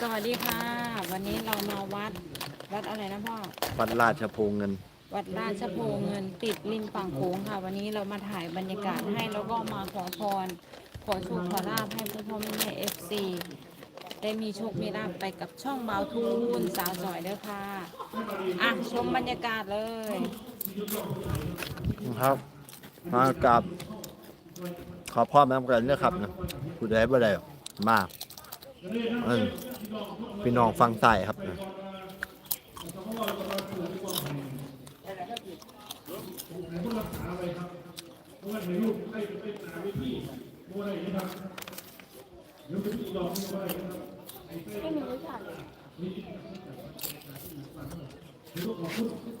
สวัสดีค่ะ วันนี้เรามาวัด วัดอะไรนะพ่อ วัดราชโพเงิน วัดราชโพเงินติดริมฝั่งโขงค่ะ วันนี้เรามาถ่ายบรรยากาศให้แล้วก็มาขอพร ขอโชคขอลาบให้พ่อพ่อแม่แม่เอฟซีได้มีโชคมีลาบไปกับช่องเบาทูนสาวจอยเด้อค่ะ อะชมบรรยากาศเลยครับ มากับ ขอพ่อแม่กันเนี่ยครับนะผู้ใดบ่ได้มาเอิ้น พี่น้องฟังใต้ครับนะ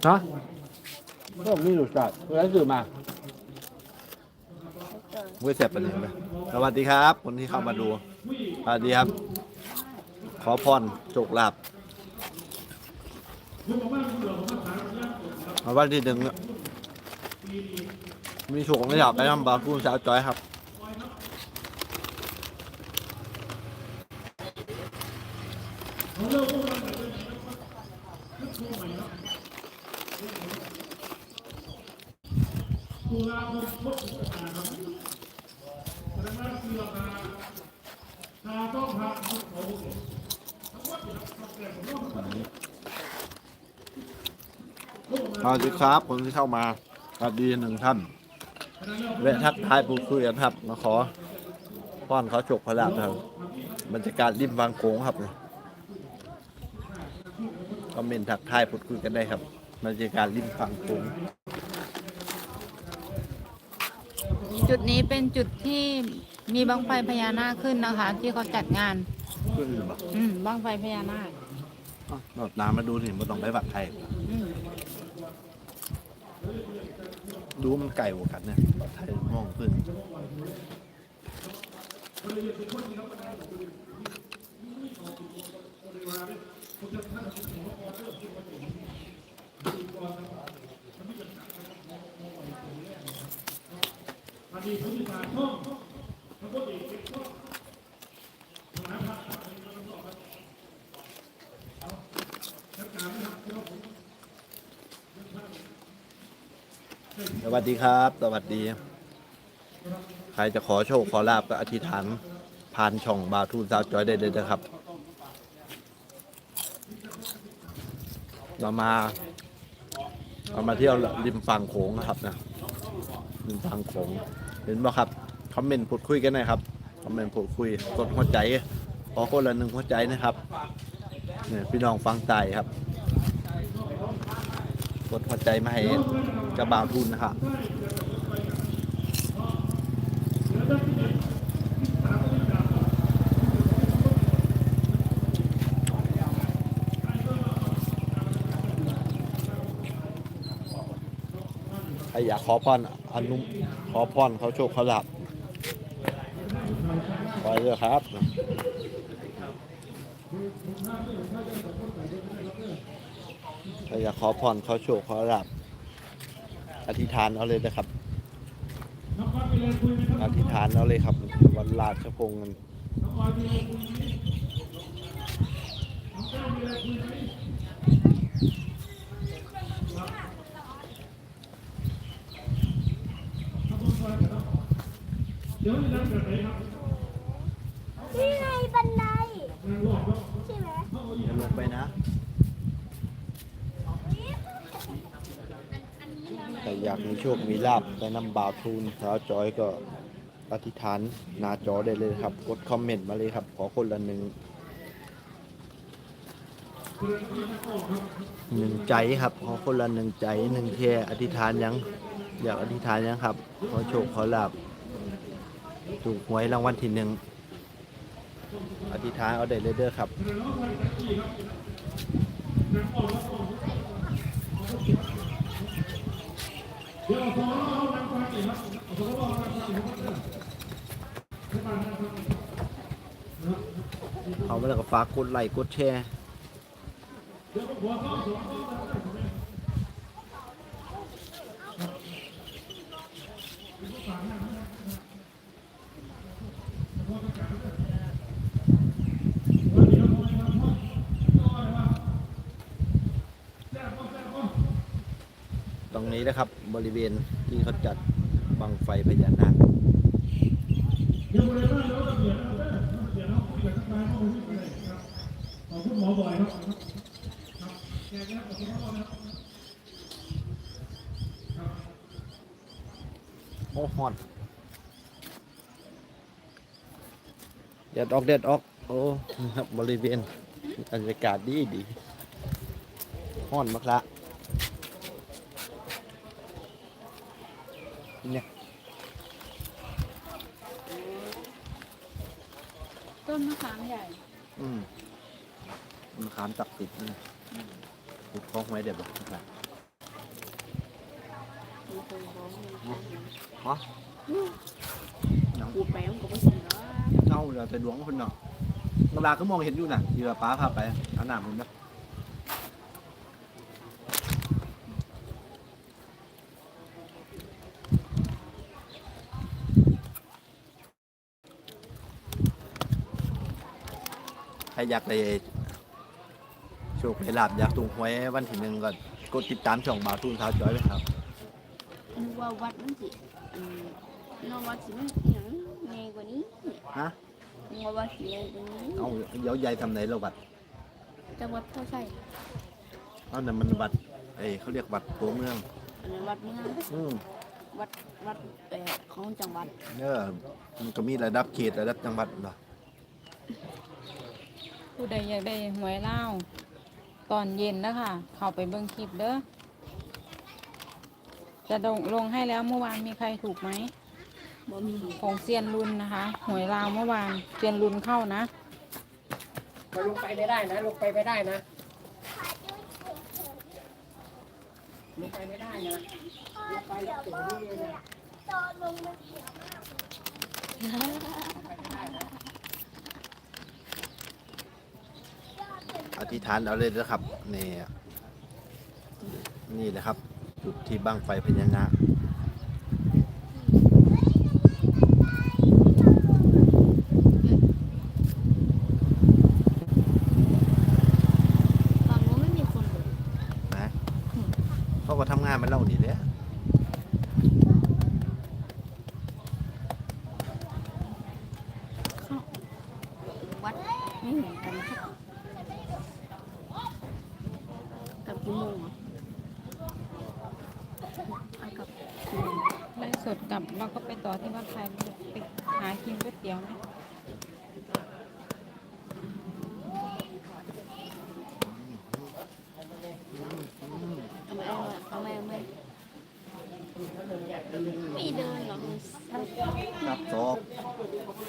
ฮะก็มีรู้จักเพื่อนสื่อมาเว้ยเสร็จไปเลยนะสวัสดีครับ คนที่เข้ามาดู สวัสดีครับ ขอพรโจกลาบมาวันที่หนึ่งมีโชคไม่หลับไปทำบาคูนสาวจอยครับ ครับ คนที่เข้ามาสวัสดีหนึ่งท่านแวะทักทายพูดคุยกันครับ มาขอป้อนเขาฉกพระลาบครับบรรยากาศริมบางโขงครับคอมเมนต์ทักทายพูดคุยกันได้ครับบรรยากาศริมบางโขงจุดนี้เป็นจุดที่มีบังไฟพญานาคขึ้นนะคะ ที่เขาจัดงาน ขึ้นหรือเปล่าอืมบังไฟพญานาคอ้าวรดน้ำมาดูสิไม่ต้องไปบักไทย ดูมันไก่กว่ากันเนี่ยบักไทยมองขึ้น สวัสดีครับ สวัสดี ใครจะขอโชคขอลาบก็อธิษฐานผ่านช่องบาทูนสาวจอยได้เลยนะครับ เรามาเรามาเที่ยวริมฝั่งโขงนะครับนะริมฝั่งโขงเห็นไหมครับคอมเมนต์พูดคุยกันหน่อยครับคอมเมนต์พูดคุยกดหัวใจขอคนละหนึ่งหัวใจนะครับเนี่ยพี่น้องฟังใจครับ กดหัวใจมาให้ กระบาวทุนนะครับใครอยากขอพรอนุขอพรเขาโชคเขาหลับไปเลยครับใครอยากขอพรเขาโชคเขาหลับ อธิษฐานเอาเลยนะครับ อธิษฐานเอาเลยครับ วันราชพงศ์มันนี่ไงบันไดใช่ไหม อย่าลงไปนะใคร อยากมีโชค มีลาบไปนำบาปทูลสาวจอยก็อธิษฐานหน้าจอได้เลยครับ กดคอมเมนต์มาเลยครับ ขอคนละหนึ่งหนึ่งใจครับ ขอคนละหนึ่งใจหนึ่งแค่อธิษฐานยัง อยากอธิษฐานยังครับ ขอโชคขอลาบถูกหวยรางวัลที่หนึ่งอธิษฐานเอาได้เลยเด้อครับ เขาไปแล้วก็ฝากกดไลค์กดแชร์ นี้นะครับ บริเวณที่เขาจัดบังไฟพญานาคโอ้ฮอนเด็ดออกเด็ดออกโอ้ครับบริเวณบรรยากาศดีดีฮ้อนมากละเนี่ย ต้นมะขามใหญ่ อืมมันขามตักติดนี่ติดคล้องไว้เดี๋ยวบอกนะฮะ พูดไปมันก็ไม่สิแล้ว เอาเดี๋ยวงคนเนาะเวลาก็มองเห็นอยู่น่ะที่ว่าป้าพาไปเอาหนามผมนะใครอยากได้โชคได้ลาบอยากถูกหวยวันที่หนึ่งก็กดติดตามช่องบาวทุ่นเท้าจอยไว้ครับนึกว่าวัดมันสินอวัดสิมันอหย่างไงกว่านี้ฮะ นึกว่าวัดสิไงกว่านี้เอาเดี๋ยวยายทำไหนเราบัดจังหวัดเท่าใช่เอานั่นมันวัดเอ้ยเขาเรียกวัดตัวเมือง อันนั้นวัดเมืองอืมวัดวัดเอ่อของจังหวัดเนอมันก็มีระดับเขตระดับจังหวัดเนาะผู้ใดอยากได้หวยเล่าวตอนเย็นนะคะเข้าไปเบิ่งคลิปเด้อจะลงลงให้แล้วเมื่อวานมีใครถูกไหม บ่มีของเซียนรุนนะคะ หวยลาวเมื่อวานเซียนรุนเข้านะมันลงไปไม่ได้นะ ลงไปไม่ได้นะลงไปไม่ได้นะลงไปแล้วถึงนี่เลยนะตอนลงมันเสียวมากอธิษฐานเอาเลยนะครับนี่นี่นะครับ จุดที่บังไฟพญานาค ฝั่งนู้นไม่มีคนเลย นะเขาก็ทำงานมาเล่านี่แหละ วัด ไม่เหมือนกันครับกับกี่โมงอะเอากับกี่โมงไล่สดกลับเราก็ไปต่อที่วัดไทยไปหากินก๋วยเตี๋ยวนะเอาไหมเอาไหมเอาไหมไม่เดินหรอกครับสอบ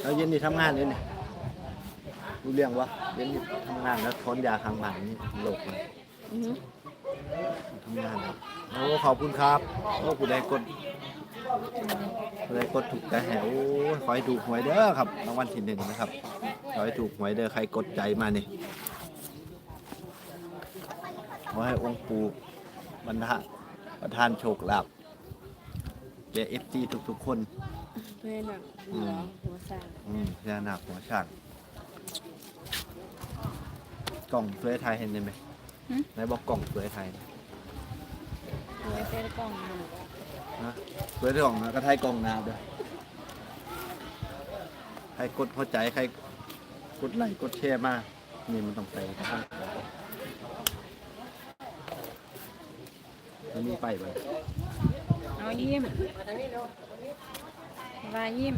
แล้วเย็นนี่ทำงานเลยเนี่ย รู้เรื่องวะเย็นนี่ทำงานแล้วทนยาข้างหลังนี่โลกเลยอือหือทำงานครับโอ้ขอบคุณครับโอ้ผู้ใดกดผู้ใดกดถูกใจแหวขอให้ถูกหวยเด้อครับรางวัลที่หนึ่งนะครับขอให้ถูกหวยเด้อใครกดใจมานี่ขอให้องค์ปู่บรรดาประทานโชคลาภแก่เอฟซีทุกๆคน เพื่อนอะหัวหัวสร้างอืมพญานาคหัวช่าง กล่องสวยไทยเห็นได้ไหมไหนบอกกล่องสวยไทยนะหวยเส้นกล้องมานะสวยที่กล่องนะก็ไทยกล่องนาด้วยใครกดหัวใจใครกดไลค์กดแชร์มานี่มันต้องไปนะครับแล้วมีไปบ่เอายิ้มมาทางนี้เร็วลายิ้ม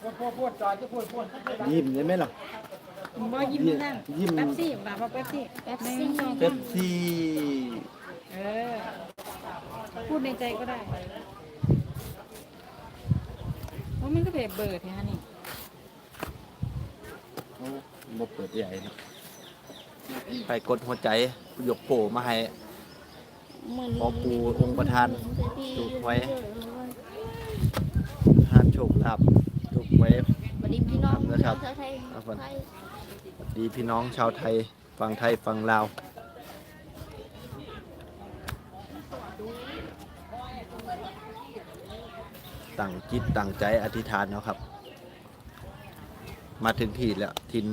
พูดพูดพูดจอยจะพูดพูดยิ้มได้ไหมล่ะ บ่ยิ้มนั่นยิ้มแป๊บซี่บาบอกแป๊บซี่แป๊บซี่หนึ่งสองเป๊ปซี่เออ พูดในใจก็ได้ว่ามันก็แบบเบิดเนี่ยนี่โอ้บเปิดใหญ่นะใครกดหัวใจยกโผล่มาให้ ขอปู่องค์ประธานถูกไว้ทานโชคลาภถูกไว้สวัสดีพี่น้องนะครับ ชาวไทยครับผมไทย ดีพี่น้องชาวไทยฝั่งไทยฝั่งลาวตั้งจิตตั้งใจอธิษฐานเนาะครับ มาถึงที่แล้วทิน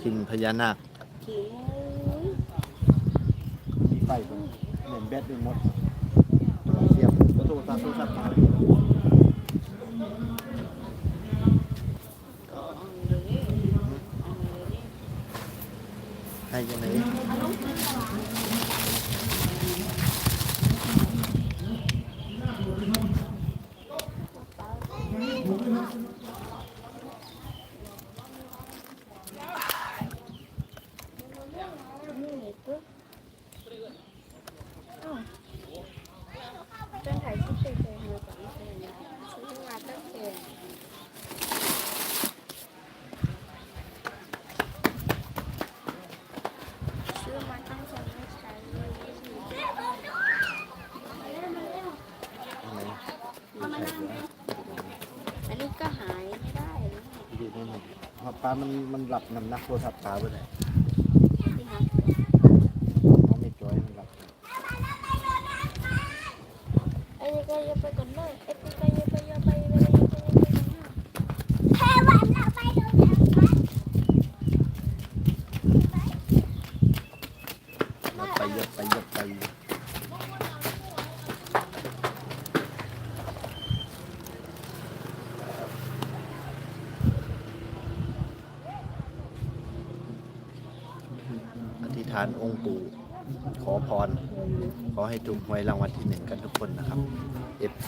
ทินพญานาคไปเหมือนแบดด้วยมดเโทรศัพท์โทรศัพท์มา ก็เอาเลยเอาเลย ให้ยังไง เป็นถ่ายคลิปเฉยๆเลยก่อนซื้อมาตั้งแต่ซื้อมาตั้งแต่ไม่ใช้เลย อันนี้ก็หายไม่ได้เลย ดีแน่นอน ปลามันมันหลับน้ำนักโทรศัพท์ปลาไปไหน ที่หา เขาไม่จอยมันหลับ ไอ้นี่ก็เยอะไปก่อนเลยไอ้นี่ก็เยอะไปเยอะไปเยอะไปเยอะไปเยอะไปแค่วันละไปโดนทางวัด ไปเยอะไปเยอะไปอธิษฐานองค์ ปู่ขอพร ขอให้ถูกหวยรางวัลที่หนึ่งกันทุกคนนะครับ F4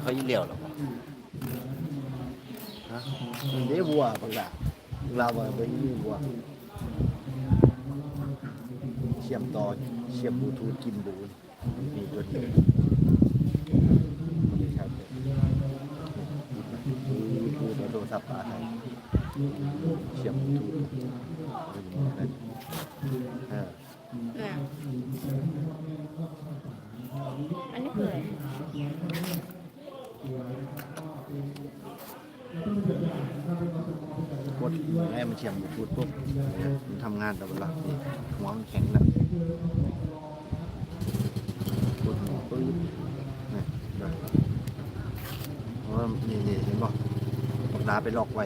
เขายี่เหลี่ยวหรอฮะมันได้ วัวบางอย่างเราอะไปยี่วัวเชื่อมต่อเชื่อมบลูทูธกินบูนมีตัวเดียวนี่ครับบลูทูธโทรศัพท์อะไรเชื่อมบลูทูธเอออันนี้คืออะไร กดให้มันเชื่อมบลูทูธปุ๊บมันทำงานแต่เวลานี่หัวมันแข็งแล้วกดปุ๊บนี่เดี๋ยวเพราะนี่นี่เห็นป่ะปากดาไปลอกไว้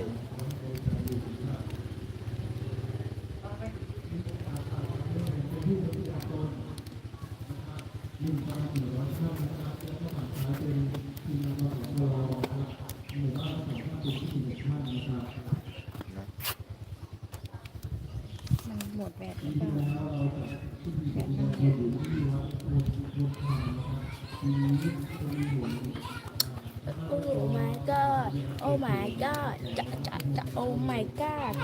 มันหมดแบตหรือเปล่าแบตมันหมด โอ้ my god โอ้ my god จะจะจะโอ้ my god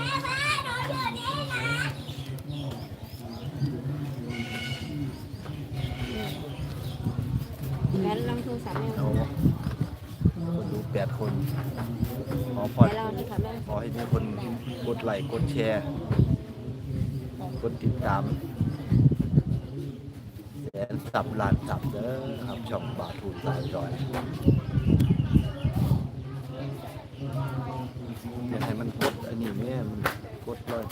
งั้นลองโทรศัพท์แม่ เอาคนดูแปดคน ขอพร เดี๋ยวเราโทรศัพท์แม่ ขอให้มีคนกด ไลค์กดแชร์กดติดตามแสนสับล้านสับเด้อครับช่องบาทูนสายจอยอยากให้มันกดอันนี้แม่มันกดเลย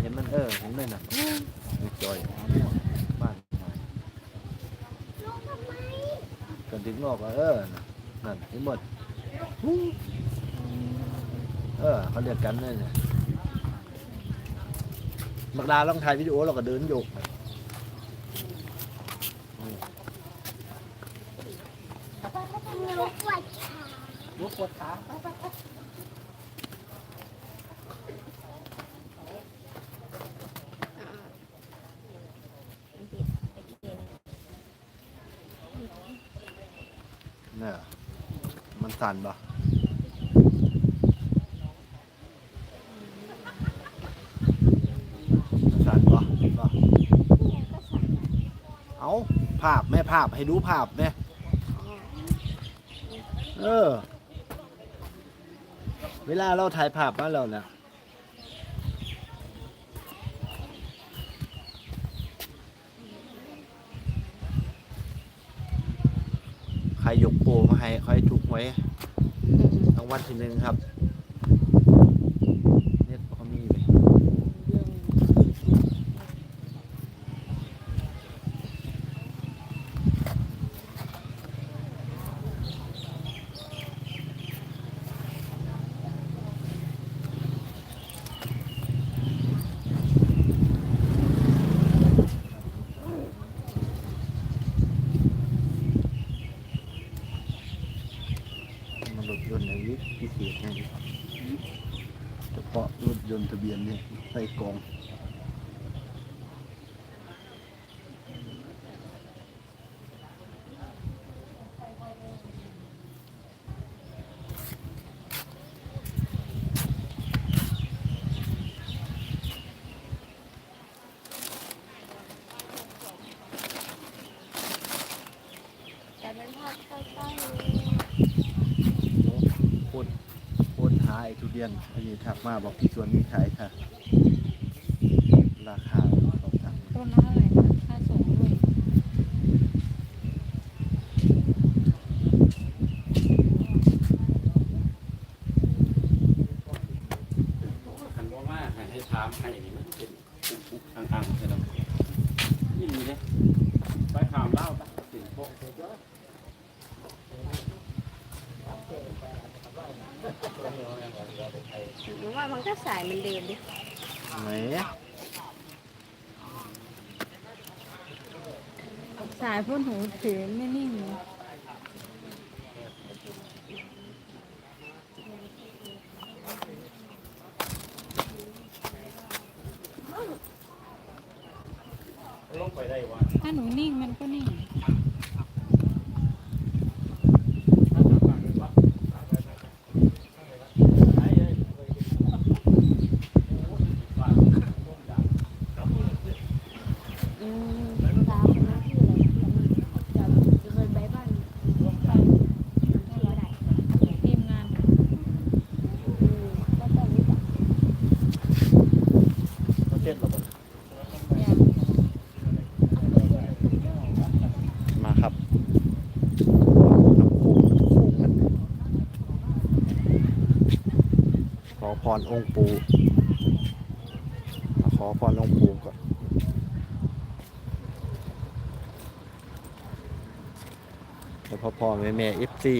เห็นมันเออเห็นเลยนะมีจอยบ้านกันถึงงอกว่าเออนั่นเห็นหมด เออเขาเรียกกันเนี่ยเนี่ยบักดาลองถ่ายวิดีโอเราก็เดินโยกไปลูกวัดขาลูกปวดขาเนี่ยมันสั่นปะมันสั่นปะปะเอา ภาพแม่ภาพให้ดูภาพแม่เออ เวลาเราถ่ายภาพมาแล้วเนี่ยใครยกโปมาให้ใครถูกไว้รางวัลที่หนึ่งครับ ตให้เฉพาะรถยนต์ทะเบียนเนี่ย ใส่กล่องแต่เป็นภาพใกล้ๆเลยโคตรโคตรหาไอ้ทุเรียนอันนี้ถักมาบอกที่สวนมีขายค่ะ ราคาสองถัง ต้นละเท่าไหร่คะค่าส่งด้วย หันว่ามาหันให้ถามให้อย่างนี้มันเป็นปุ๊บๆอังๆใช่ไหมนี่มีเนี่ยไปถามเล่าปะถึงพวก หนูว่ามันก็สาย เหมันเดิมดิไหนสายพ่นหูถือไม่นิ่งเลย ลงไปได้วะ ถ้าหนูนิ่งมันก็นิ่ง อืมตามคนนั้นที่อะไรจะจะเคยไปบ้านไปให้เราได้ ทีมงาน อืมก็ต้องรู้จัก เขาเจ็ดหรอบ่ อย่าง มาครับน้ำโขงโขงมันขอพ รองค์ปู่มาขอพรองค์ปู่ก่อนแล้วพ่อพ่อแม่แม่เอฟซี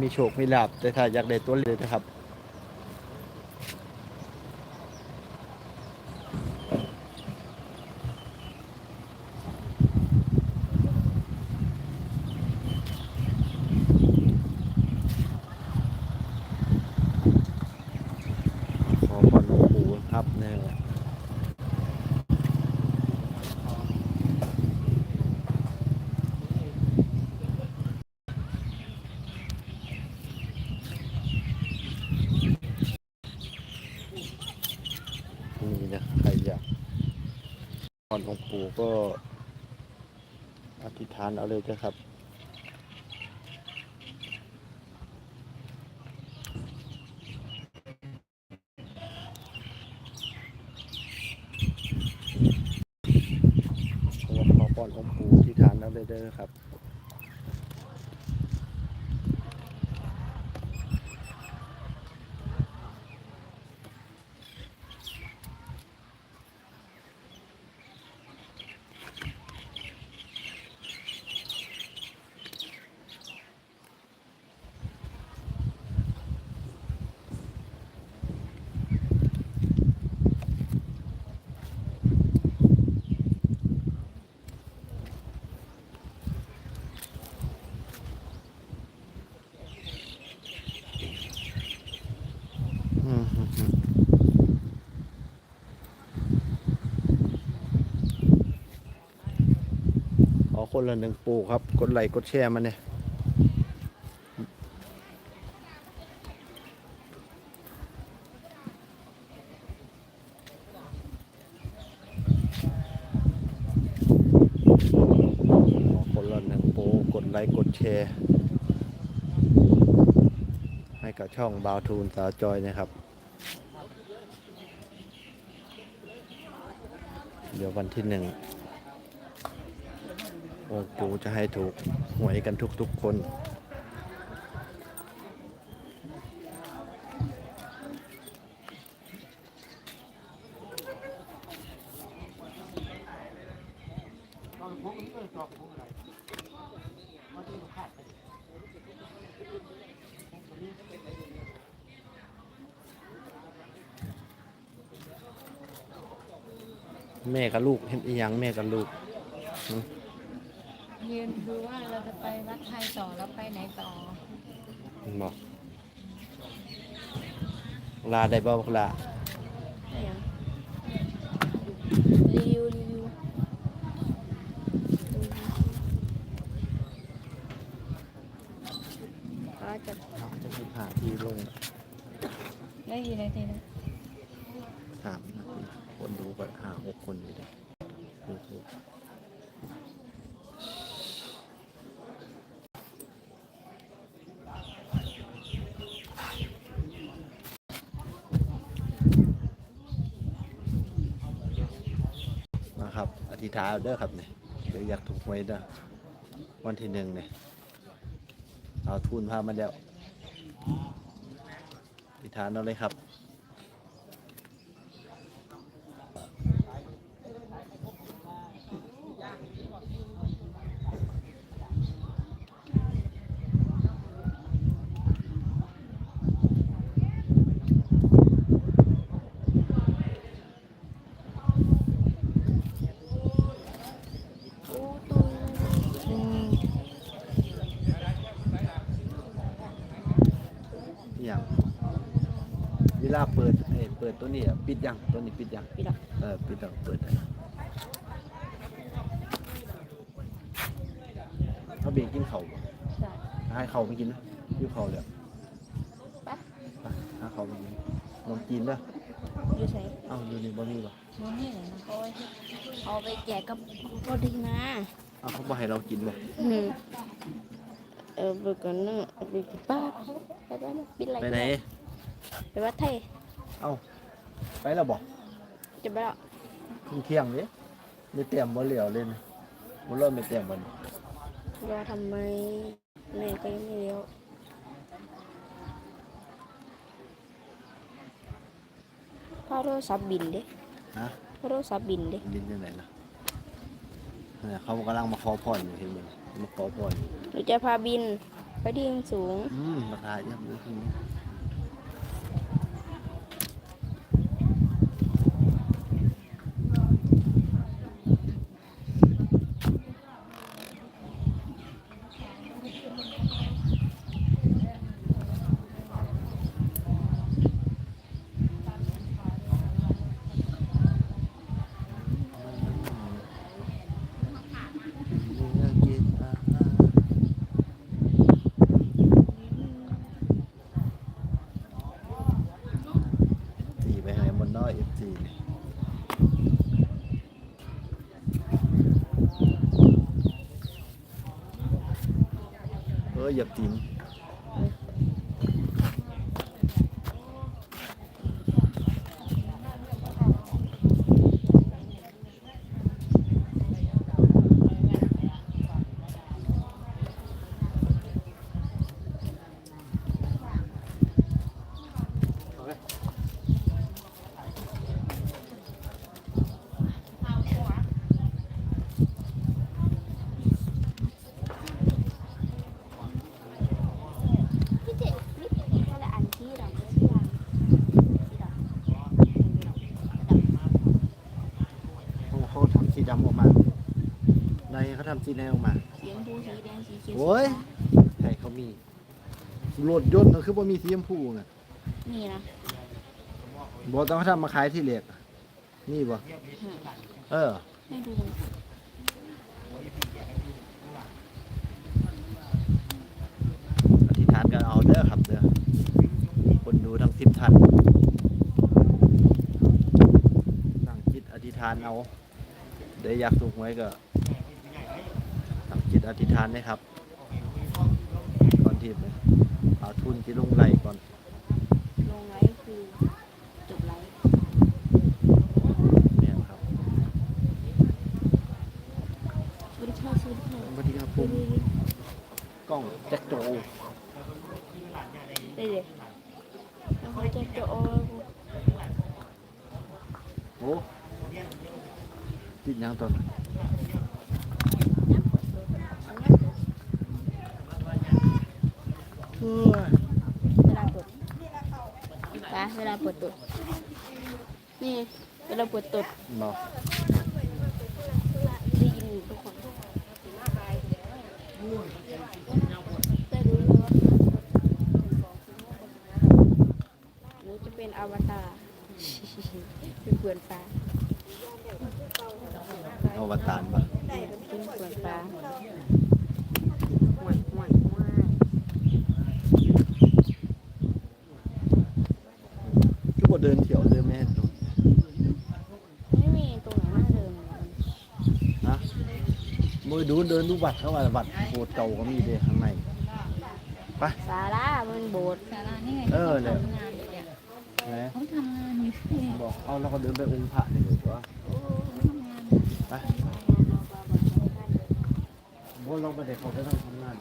มีโชคมีลาบแต่ถ้าอยากได้ตัวเลยนะครับ ขอพรหลวงปู่ครับเนี่ยนี่นะใครอยากพรหลวงปู่ก็อธิษฐาน เอาเลยนะครับขอขอพรองค์ปู่ที่ฐานเอาเลยเด้อครับ อืมฮึฮึขอ คนละหนึ่งปูครับ กดไลค์กดแชร์มาเนี่ยคนละหนึ่งปูกดไลค์กดแชร์ ให้กับช่องบาวทูนสาวจอยนะครับเดี๋ยววันที่หนึ่ง องค์ปู่จะให้ถูกหวยกันทุกๆคนแม่กับลูกเห็นอีหยังแม่กับลูก เย็นคือว่าเราจะไปวัดไทยต่อแล้วไปไหนต่อบอกลาได้บอพวกลาาเอาเด้อครับเนี่ยเดี๋ยวอยากถูกหวยเด้อวันที่หนึ่งเนี่ยเอาทุนพามาแล้วอธิษฐานเอาเลยครับ โอ้ตัว อืม อหย่างเวลาเปิดเอ้ยเปิด ตัวนี้อะปิดยังตัวนี้ปิดยังปิดอะเออปิดแล้วเปิดได้เขาเบรกกินเขาวบ่ใช่ให้เขาไปกินนะอยูเขาเลยไป ไปหาเขาไปกินลองกินเด้ออยู่ใส่เอ้าอยู่นี่บ่มีบ่โน่นนี่เลยนะโอ้ยเอาไปแจกกับพอดีนะ เอ้าเขาบ่ให้เรากินบ่อืมเออเบิกกันเนอะไปป้าไปบ้านปิดอะไรไปไหน ไปวัดไทย เอ้า ไปแล้วบ่จะไปแล้วเพิ่งเที่ยงเด้ไม่เตรียมบ่เหลียวเลยนะบ่เริ่มไม่เตรียมบ่นี่รอทำไมแม่ก็ยังไม่เลี้ยวพ่อโทรศัพท์บินเด้ฮะพ่อโทรศัพท์บินเด้บินจังไดล่ะเนี่ยเขากำลังมาขอพรอยู่เห็นบ่มาขอพรอยู่หนูจะพาบินไปที่สูง อืมราคาเยอะเลยทีนี้อยากกินอาหารตีไปให้บนน้อยเอฟซีเอออย่าติมเขาเขาทำสีดำออกมาในเขาทำ สีแดงออกมาเสียงบูสีแดงสีเขียวโอ้ยใช่เขามีรถยนต์ก็คือว่ามีสีชมพูน่ะนี่นะบอกต้องเขาทำมาขายที่เหล็กนี่บ่เออให้ดูอธิษฐานกันเอาเด้อครับเด้อคนดูทั้งสิบท่านตั้งจิตอธิษฐานเอาเดี๋ยวอยากถูกหวยก็ตั้ง จิตอธิษฐานนะครับ ก่อนที่เอาทุนที่ลงไหลก่อน ลงไลคือ เนาหนูจะเป็นอวตารเป็นเพื่อนฟ้า ดูเดินดูวัดเขาว่าวัดโบสถ์เก่าก็มีเด้ข้างในสารามันโบสถ์ศาลานี่ไงเออเนี่ยทำงานอยู่เนี่ยไหนเขาทำงานอยู่ที่เนี่ยบอกเอาแล้วก็เดินไปองค์พระนี่เลยตัวเขาทำงานไปบ่เราไปได้เขาไปต้องทำงาน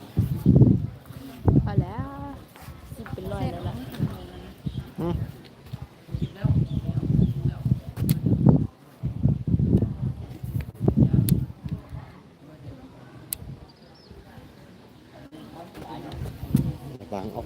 พอแล้วสิบเป็นร้อยแล้วล่ะอืมวางเอา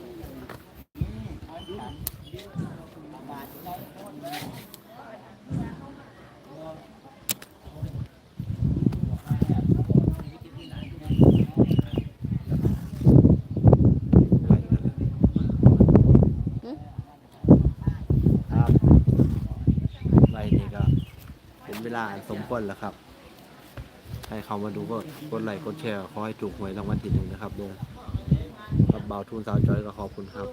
ครับไรนี่ก็เป็นเวลาอันแล้วครับ ให้เขามาดูก็กดไลค์กดแชร์ขอให้ถูกหวยรางวัลที่หนึ่งนะครับเด้อกับบ่าวทูนสาวจอยก็ขอบคุณครับ